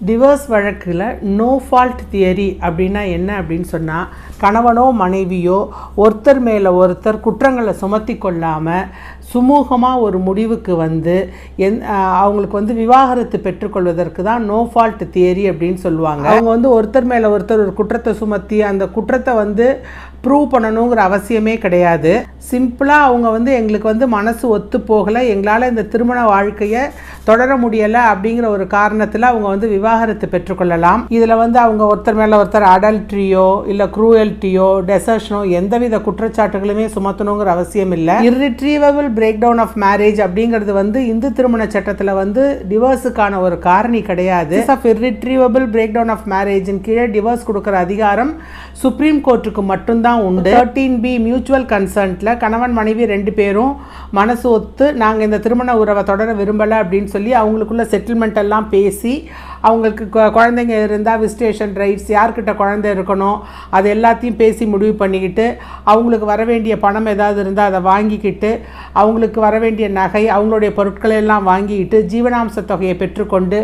Divorce வழக்கில் no fault theory அப்படின்னா என்ன அப்படின்னு சொன்னால் கணவனோ மனைவியோ ஒருத்தர் மேலே ஒருத்தர் குற்றங்களை சுமத்தி கொள்ளாமல் சுமூகமாக ஒரு முடிவுக்கு வந்து எந் அவங்களுக்கு வந்து விவாகரத்து பெற்றுக்கொள்வதற்கு தான் நோ ஃபால்ட் தியரி அப்படின்னு சொல்லுவாங்க. அவங்க வந்து ஒருத்தர் மேலே ஒருத்தர் ஒரு குற்றத்தை சுமத்தி அந்த குற்றத்தை வந்து ப்ரூவ் பண்ணணுங்கிற அவசியமே கிடையாது. சிம்பிளாக அவங்க வந்து எங்களுக்கு வந்து மனசு ஒத்து போகலை எங்களால் இந்த திருமண வாழ்க்கையை தொடர முடியலை அப்படிங்கிற ஒரு காரணத்தில் அவங்க வந்து விவாகரத்து பெற்றுக்கொள்ளலாம். இதில் வந்து அவங்க ஒருத்தர் மேலே ஒருத்தர் அடல்ட்ரியோ இல்லை குரூயல்ட்டியோ டெசர்ஷனோ எந்தவித குற்றச்சாட்டுகளுமே சுமத்தணுங்கிற அவசியம் இல்லை. Irretrievable break down of marriage அப்படிங்கிறது வந்து இந்து திருமண சட்டத்தில் வந்து டிவோர்ஸுக்கான ஒரு காரணி கிடையாது. Of irretrievable break down of மேரேஜின் கீழே டிவோர்ஸ் கொடுக்குற அதிகாரம் சுப்ரீம் கோர்ட்டுக்கு மட்டும்தான் உண்டு. தேர்ட்டீன் பி மியூச்சுவல் கன்சர்ன்ட்டில் கணவன் மனைவி ரெண்டு பேரும் மனசு ஒத்து நாங்கள் இந்த திருமண உறவை தொடர விரும்பலை அப்படின்னு சொல்லி அவங்களுக்குள்ள செட்டில்மெண்ட் எல்லாம் பேசி அவங்களுக்கு குழந்தைங்க இருந்தால் விசிட்டேஷன் ரைட்ஸ் யார்கிட்ட குழந்தை இருக்கணும் அது எல்லாத்தையும் பேசி முடிவு பண்ணிக்கிட்டு அவங்களுக்கு வர வேண்டிய பணம் ஏதாவது இருந்தால் அதை வாங்கிக்கிட்டு அவங்களுக்கு வர வேண்டிய நகை அவங்களுடைய பொருட்களை எல்லாம் வாங்கிக்கிட்டு ஜீவனாம்ச தொகையை பெற்றுக்கொண்டு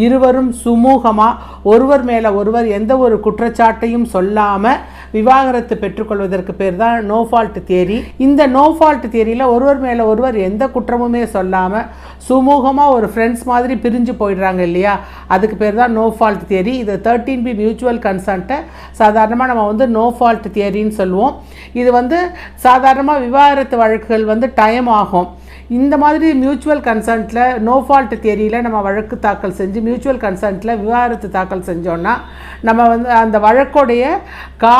இருவரும் சுமூகமாக ஒருவர் மேலே ஒருவர் எந்த ஒரு குற்றச்சாட்டையும் சொல்லாமல் விவாகரத்து பெற்றுக்கொள்வதற்கு பேர் தான் நோ ஃபால்ட் தியரி இந்த நோ ஃபால்ட் தியரியில் ஒருவர் மேலே ஒருவர் எந்த குற்றமுமே சொல்லாமல் சுமூகமாக ஒரு ஃப்ரெண்ட்ஸ் மாதிரி பிரிஞ்சு போயிடுறாங்க இல்லையா? அதுக்கு பேர் தான் நோ ஃபால்ட் தியரி இது தேர்ட்டீன் பி மியூச்சுவல் கன்சர்ன்ட்டை சாதாரணமாக நம்ம வந்து நோ ஃபால்ட் தியரின்னு சொல்லுவோம். இது வந்து சாதாரணமாக விவாகரத்து வழக்குகள் வந்து டைம் ஆகும். இந்த மாதிரி மியூச்சுவல் கன்சர்ன்ட்டில் நோ ஃபால்ட் தேரியில் நம்ம வழக்கு தாக்கல் செஞ்சு மியூச்சுவல் கன்சர்ன்ட்டில் விவாகரத்து தாக்கல் செஞ்சோன்னா நம்ம வந்து அந்த வழக்கோடைய கா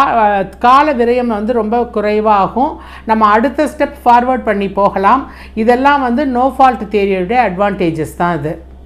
கால விரயம் வந்து ரொம்ப குறைவாகும். நம்ம அடுத்த ஸ்டெப் ஃபார்வர்ட் பண்ணி போகலாம். இதெல்லாம் வந்து நோ ஃபால்ட் தேரியோடைய அட்வான்டேஜஸ் தான் இது.